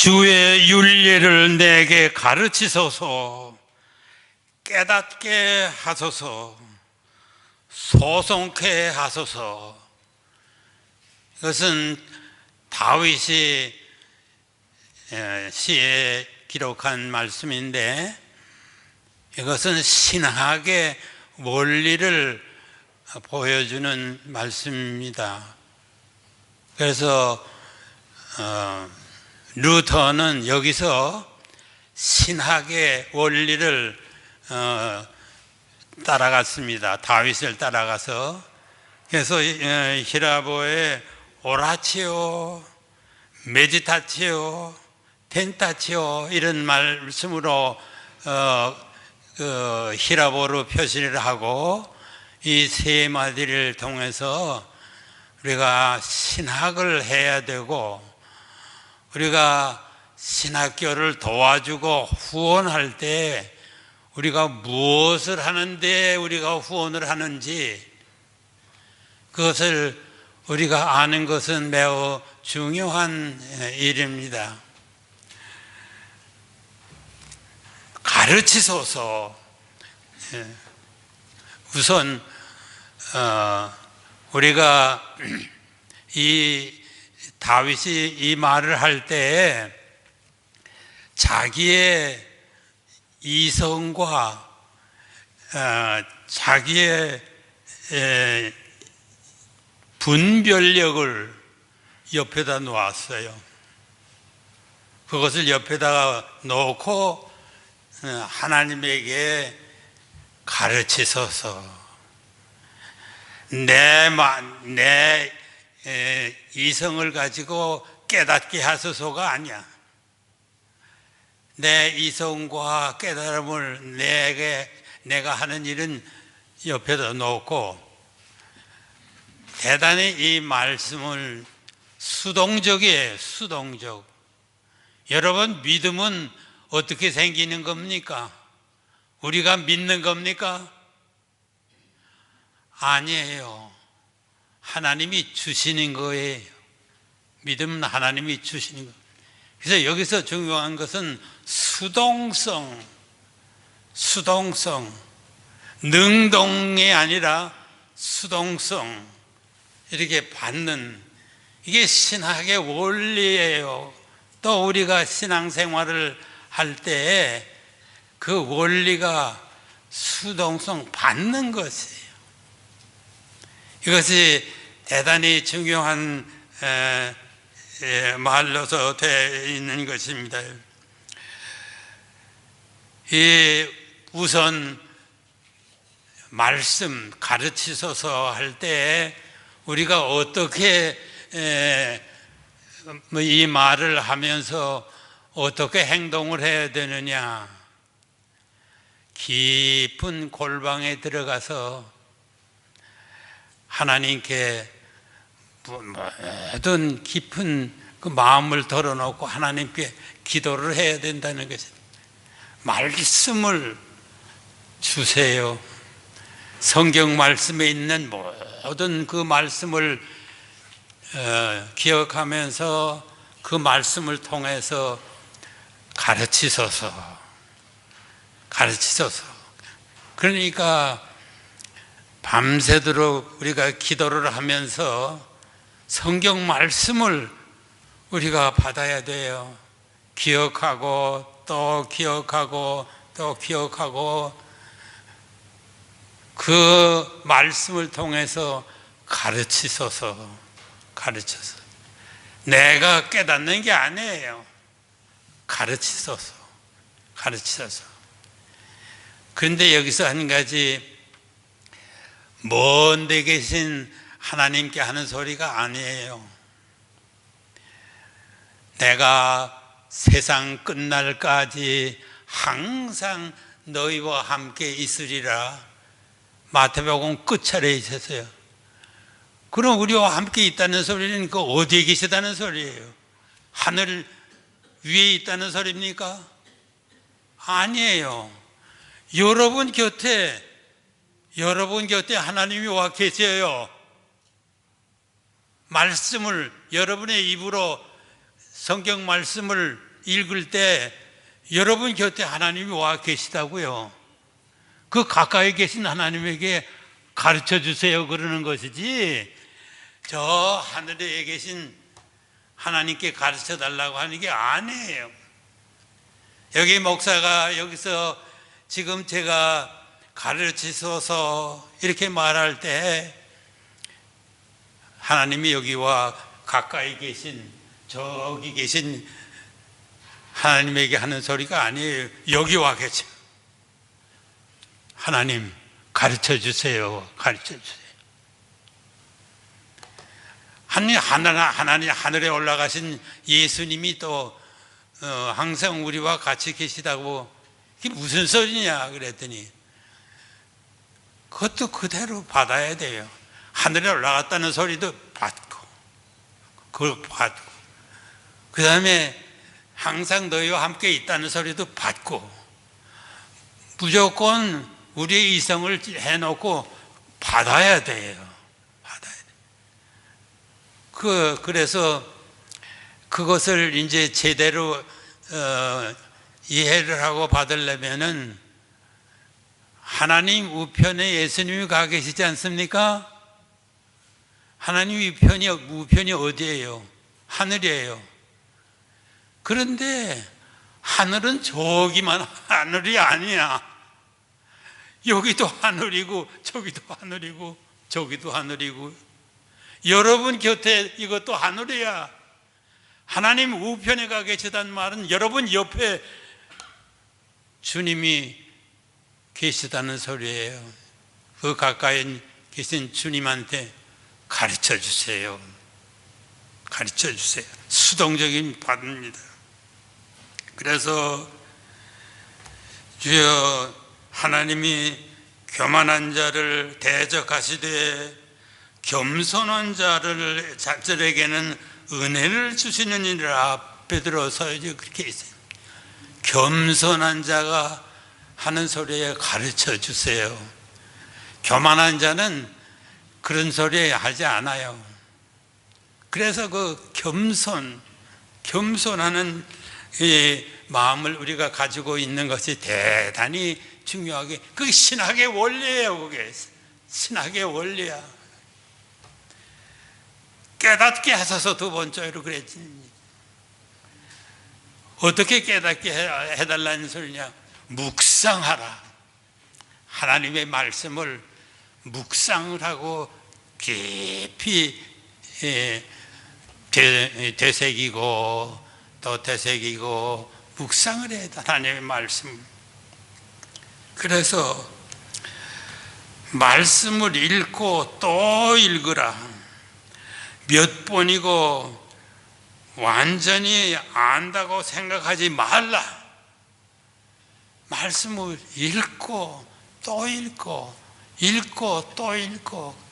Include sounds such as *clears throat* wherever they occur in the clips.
주의 윤리를 내게 가르치소서 깨닫게 하소서 소송케 하소서 이것은 다윗이 에, 시에 기록한 말씀인데 이것은 신학의 원리를 보여주는 말씀입니다. 그래서 어, 루터는 여기서 신학의 원리를 어, 따라갔습니다. 다윗을 따라가서 그래서 어, 히라보의 오라치오, 메디타치오, 텐타치오 이런 말씀으로 어, 그 히라보로 표시를 하고 이 세 마디를 통해서 우리가 신학을 해야 되고 우리가 신학교를 도와주고 후원할 때 우리가 무엇을 하는데 우리가 후원을 하는지 그것을 우리가 아는 것은 매우 중요한 일입니다. 가르치소서. 예. 우선 어, 우리가 *clears throat* 이 다윗이 이 말을 할때 자기의 이성과 어, 자기의 에, 분별력을 옆에다 놓았어요. 그것을 옆에다가 놓고 어, 하나님에게 가르치소서. 내, 마- 내 에, 이성을 가지고 깨닫게 하소서가 아니야. 내 이성과 깨달음을 내게 내가 하는 일은 옆에다 놓고 대단히 이 말씀을 수동적이에요. 수동적. 여러분 믿음은 어떻게 생기는 겁니까? 우리가 믿는 겁니까? 아니에요. 하나님이 주시는 거예요. 믿음은 하나님이 주시는 거. 그래서 여기서 중요한 것은 수동성, 수동성, 능동이 아니라 수동성, 이렇게 받는, 이게 신학의 원리예요. 또 우리가 신앙생활을 할 때 그 원리가 수동성 받는 것이에요. 이것이 대단히 중요한 말로서 되어 있는 것입니다. 이 우선 말씀 가르치소서 할 때 우리가 어떻게 에, 뭐이 말을 하면서 어떻게 행동을 해야 되느냐? 깊은 골방에 들어가서 하나님께 모든 깊은 그 마음을 덜어놓고 하나님께 기도를 해야 된다는 것입니다. 말씀을 주세요. 성경 말씀에 있는 모든 그 말씀을 어, 기억하면서 그 말씀을 통해서 가르치소서. 가르치소서. 그러니까 밤새도록 우리가 기도를 하면서 성경 말씀을 우리가 받아야 돼요. 기억하고 또 기억하고 또 기억하고 그 말씀을 통해서 가르치소서. 가르쳐서. 내가 깨닫는 게 아니에요. 가르치소서. 가르치소서. 그런데 여기서 한 가지 먼데 계신 하나님께 하는 소리가 아니에요. 내가 세상 끝날까지 항상 너희와 함께 있으리라. 마태복음 끝차례에 있었어요. 그럼 우리와 함께 있다는 소리는 그 어디에 계시다는 소리예요? 하늘 위에 있다는 소리입니까? 아니에요. 여러분 곁에 여러분 곁에 하나님이 와 계세요. 말씀을 여러분의 입으로 성경 말씀을 읽을 때 여러분 곁에 하나님이 와 계시다고요. 그 가까이 계신 하나님에게 가르쳐 주세요 그러는 것이지 저 하늘에 계신 하나님께 가르쳐 달라고 하는 게 아니에요. 여기 목사가 여기서 지금 제가 가르치셔서 이렇게 말할 때 하나님이 여기와 가까이 계신 저기 계신 하나님에게 하는 소리가 아니에요. 여기 와 계셔. 하나님 가르쳐 주세요. 가르쳐 주세요. 하나님, 하나님 하늘에 올라가신 예수님이 또 어, 항상 우리와 같이 계시다고 이게 무슨 소리냐 그랬더니 그것도 그대로 받아야 돼요. 하늘에 올라갔다는 소리도 받고 그걸 받고 그 다음에 항상 너희와 함께 있다는 소리도 받고 무조건 우리의 이성을 해놓고 받아야 돼요. 받아야 돼. 그 그래서 그것을 이제 제대로 어, 이해를 하고 받으려면은 하나님 우편에 예수님이 가 계시지 않습니까? 하나님 우편이 우편이 어디예요? 하늘이에요. 그런데 하늘은 저기만 하늘이 아니야. 여기도 하늘이고 저기도 하늘이고 저기도 하늘이고 여러분 곁에 이것도 하늘이야. 하나님 우편에 가 계시다는 말은 여러분 옆에 주님이 계시다는 소리예요. 그 가까이 계신 주님한테 가르쳐 주세요. 가르쳐 주세요. 수동적인 바입니다. 그래서 주여 하나님이 교만한 자를 대적하시되 겸손한 자를 자들에게는 은혜를 주시느니라 베드로서 이제 그렇게 있어요. 겸손한 자가 하는 소리에 가르쳐 주세요. 교만한 자는 그런 소리 하지 않아요. 그래서 그 겸손, 겸손하는 이 마음을 우리가 가지고 있는 것이 대단히 중요하게 그게 신학의 원리예요. 그게 신학의 원리야. 깨닫게 하셔서 두 번째로 그랬지. 어떻게 깨닫게 해달라는 소리냐? 묵상하라. 하나님의 말씀을 묵상을 하고 깊이 예, 되새기고 또 되새기고 묵상을 해야 하나님의 말씀. 그래서 말씀을 읽고 또 읽으라. 몇 번이고 완전히 안다고 생각하지 말라. 말씀을 읽고 또 읽고 읽고 또 읽고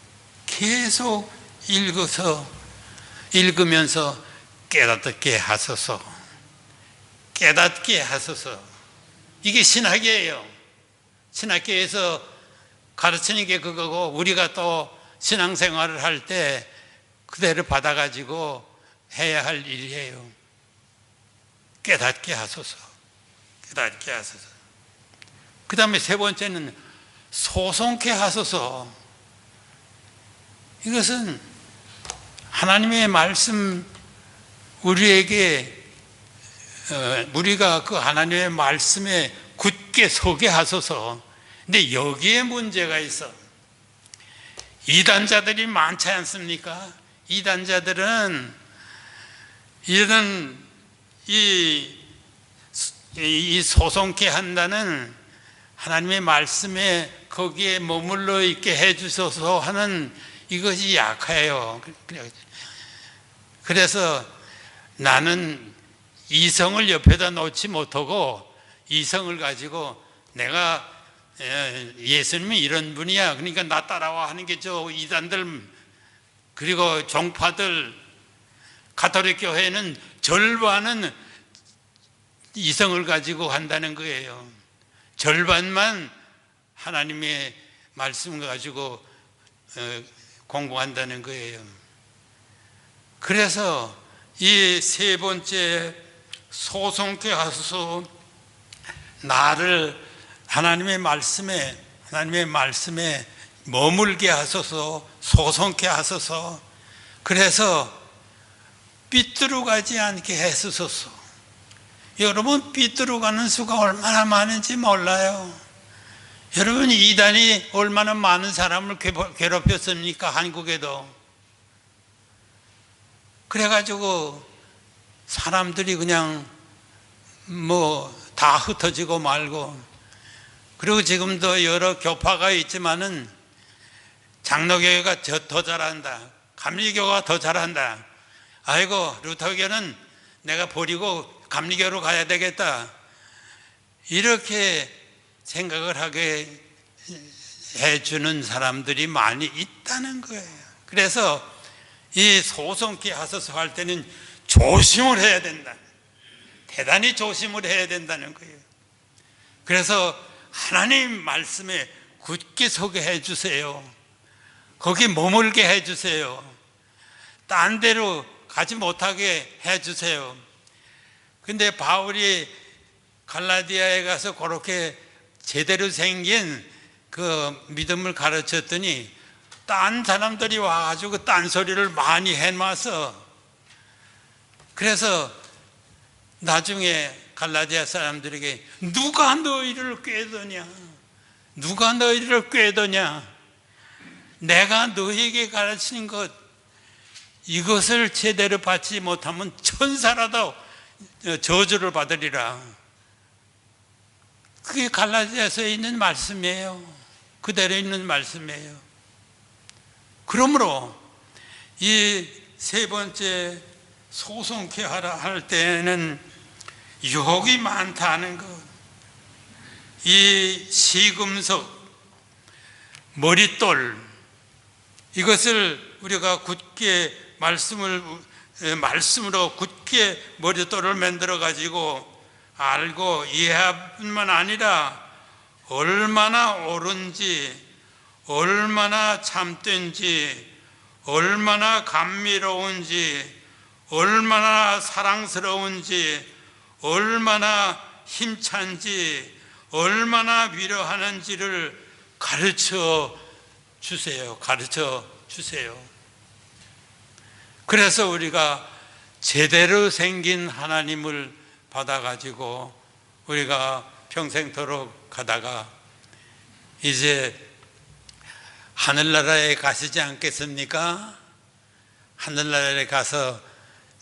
계속 읽어서 읽으면서 깨닫게 하소서. 깨닫게 하소서. 이게 신학이에요. 신학계에서 가르치는 게 그거고 우리가 또 신앙생활을 할 때 그대로 받아가지고 해야 할 일이에요. 깨닫게 하소서. 깨닫게 하소서. 그 다음에 세 번째는 소송케 하소서. 이것은 하나님의 말씀 우리에게 어, 우리가 그 하나님의 말씀에 굳게 서게 하소서. 근데 여기에 문제가 있어. 이단자들이 많지 않습니까? 이단자들은 이런 이, 이 소송케 한다는 하나님의 말씀에 거기에 머물러 있게 해주셔서 하는 이것이 약해요. 그래서 나는 이성을 옆에다 놓지 못하고 이성을 가지고 내가 예수님이 이런 분이야. 그러니까 나 따라와 하는 게 저 이단들 그리고 종파들 가톨릭 교회는 절반은 이성을 가지고 한다는 거예요. 절반만 하나님의 말씀을 가지고 어, 공부한다는 거예요. 그래서 이 세 번째 소송케 하소서 나를 하나님의 말씀에 하나님의 말씀에 머물게 하소서 소송케 하소서. 그래서 삐뚤어 가지 않게 해주소서. 여러분 삐뚤어 가는 수가 얼마나 많은지 몰라요 여러분 이단이 얼마나 많은 사람을 괴롭혔습니까 한국에도 그래가지고 사람들이 그냥 뭐 다 흩어지고 말고 그리고 지금도 여러 교파가 있지만은 장로교회가 더 잘한다. 감리교가 더 잘한다. 아이고 루터교는 내가 버리고 감리교로 가야 되겠다. 이렇게 생각을 하게 해주는 사람들이 많이 있다는 거예요. 그래서 이 소송기 하소서 할 때는 조심을 해야 된다. 대단히 조심을 해야 된다는 거예요. 그래서 하나님 말씀에 굳게 서게 해 주세요. 거기 머물게 해 주세요. 딴 데로 가지 못하게 해 주세요. 근데 바울이 갈라디아에 가서 그렇게 제대로 생긴 그 믿음을 가르쳤더니 딴 사람들이 와가지고 딴 소리를 많이 해놔서 그래서 나중에 갈라디아 사람들에게 누가 너희를 꾀더냐? 누가 너희를 꾀더냐? 내가 너희에게 가르친 것 이것을 제대로 받지 못하면 천사라도 저주를 받으리라. 그게 갈라디아서에 있는 말씀이에요. 그대로 있는 말씀이에요. 그러므로 이 세 번째 소송케 하라 할 때는 유혹이 많다는 것. 이 시금석, 머릿돌, 이것을 우리가 굳게 말씀을, 말씀으로 굳게 머릿돌을 만들어 가지고 알고 이해할 뿐만 아니라 얼마나 옳은지, 얼마나 참된지, 얼마나 감미로운지, 얼마나 사랑스러운지, 얼마나 힘찬지, 얼마나 위로하는지를 가르쳐 주세요. 가르쳐 주세요. 그래서 우리가 제대로 생긴 하나님을 받아가지고 우리가 평생토록 가다가 이제 하늘나라에 가시지 않겠습니까? 하늘나라에 가서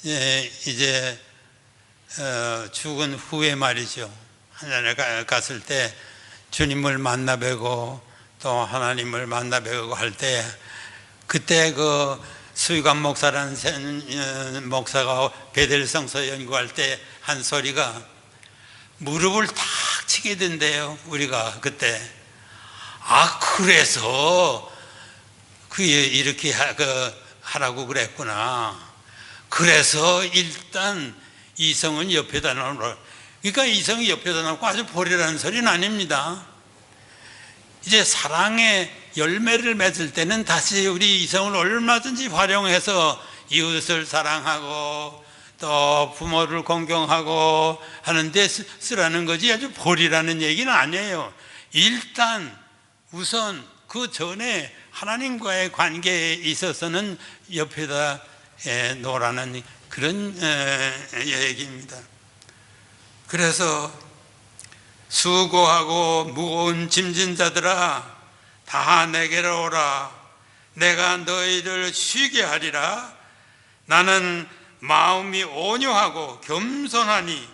이제 어, 죽은 후에 말이죠. 하늘나라에 갔을 때 주님을 만나 뵈고 또 하나님을 만나 뵈고 할 때 그때 그 수의관 목사라는 어, 목사가 베델성서 연구할 때 한 소리가 무릎을 탁 치게 된대요. 우리가 그때 아 그래서 그 이렇게 하, 그 하라고 그랬구나. 그래서 일단 이성은 옆에다 놓으라. 그러니까 이성이 옆에다 놓고 아주 버리라는 소리는 아닙니다. 이제 사랑의 열매를 맺을 때는 다시 우리 이성을 얼마든지 활용해서 이웃을 사랑하고 또 부모를 공경하고 하는데 쓰라는 거지 아주 버리라는 얘기는 아니에요. 일단 우선 그 전에 하나님과의 관계에 있어서는 옆에다 놓으라는 그런 얘기입니다. 그래서 수고하고 무거운 짐진 자들아 다 내게로 오라. 내가 너희를 쉬게 하리라. 나는 마음이 온유하고 겸손하니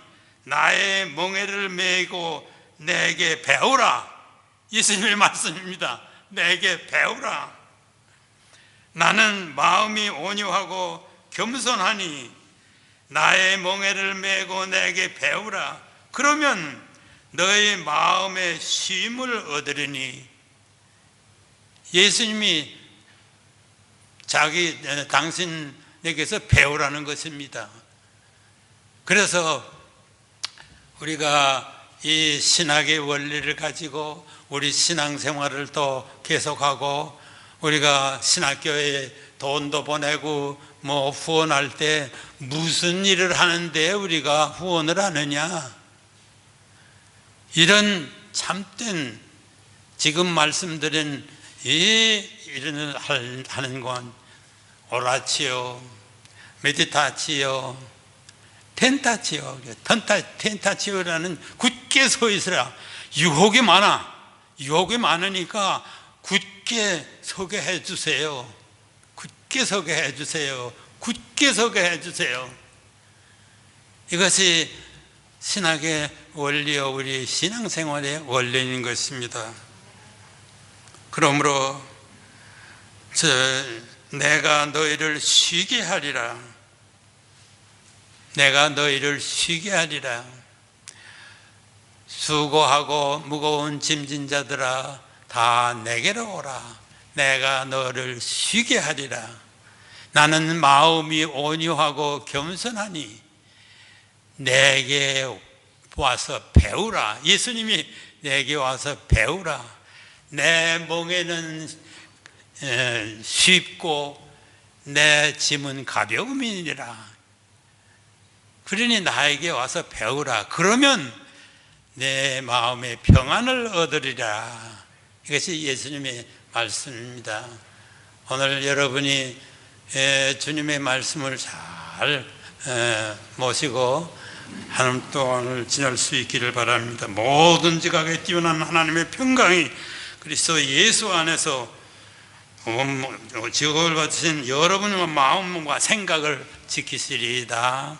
나의 멍에를 메고 내게 배우라. 예수님의 말씀입니다. 내게 배우라. 나는 마음이 온유하고 겸손하니 나의 멍에를 메고 내게 배우라. 그러면 너의 마음에 쉼을 얻으리니 예수님이 자기 당신에게서 배우라는 것입니다. 그래서 우리가 이 신학의 원리를 가지고 우리 신앙생활을 또 계속하고 우리가 신학교에 돈도 보내고 뭐 후원할 때 무슨 일을 하는데 우리가 후원을 하느냐? 이런 참된 지금 말씀드린 이 일을 할- 하는 건 오라치요, 메디타치요, 텐타치요, 텐타, 텐타치요라는 굳게 서 있으라. 유혹이 많아. 유혹이 많으니까 굳게 서게 해 주세요. 굳게 서게 해 주세요. 굳게 서게 해 주세요. 이것이 신학의 원리요, 우리 신앙생활의 원리인 것입니다. 그러므로 저 내가 너희를 쉬게 하리라. 내가 너희를 쉬게 하리라. 수고하고 무거운 짐진 자들아 다 내게로 오라. 내가 너를 쉬게 하리라. 나는 마음이 온유하고 겸손하니 내게 와서 배우라. 예수님이 내게 와서 배우라. 내 멍에는 에, 쉽고 내 짐은 가벼움이니라. 그러니 나에게 와서 배우라. 그러면 내 마음에 평안을 얻으리라. 이것이 예수님의 말씀입니다. 오늘 여러분이 에, 주님의 말씀을 잘 에, 모시고 하나님 동안을 지날 수 있기를 바랍니다. 모든 지각에 뛰어난 하나님의 평강이 그리스도 예수 안에서 음, 지옥을 받으신 여러분의 마음과 생각을 지키시리이다.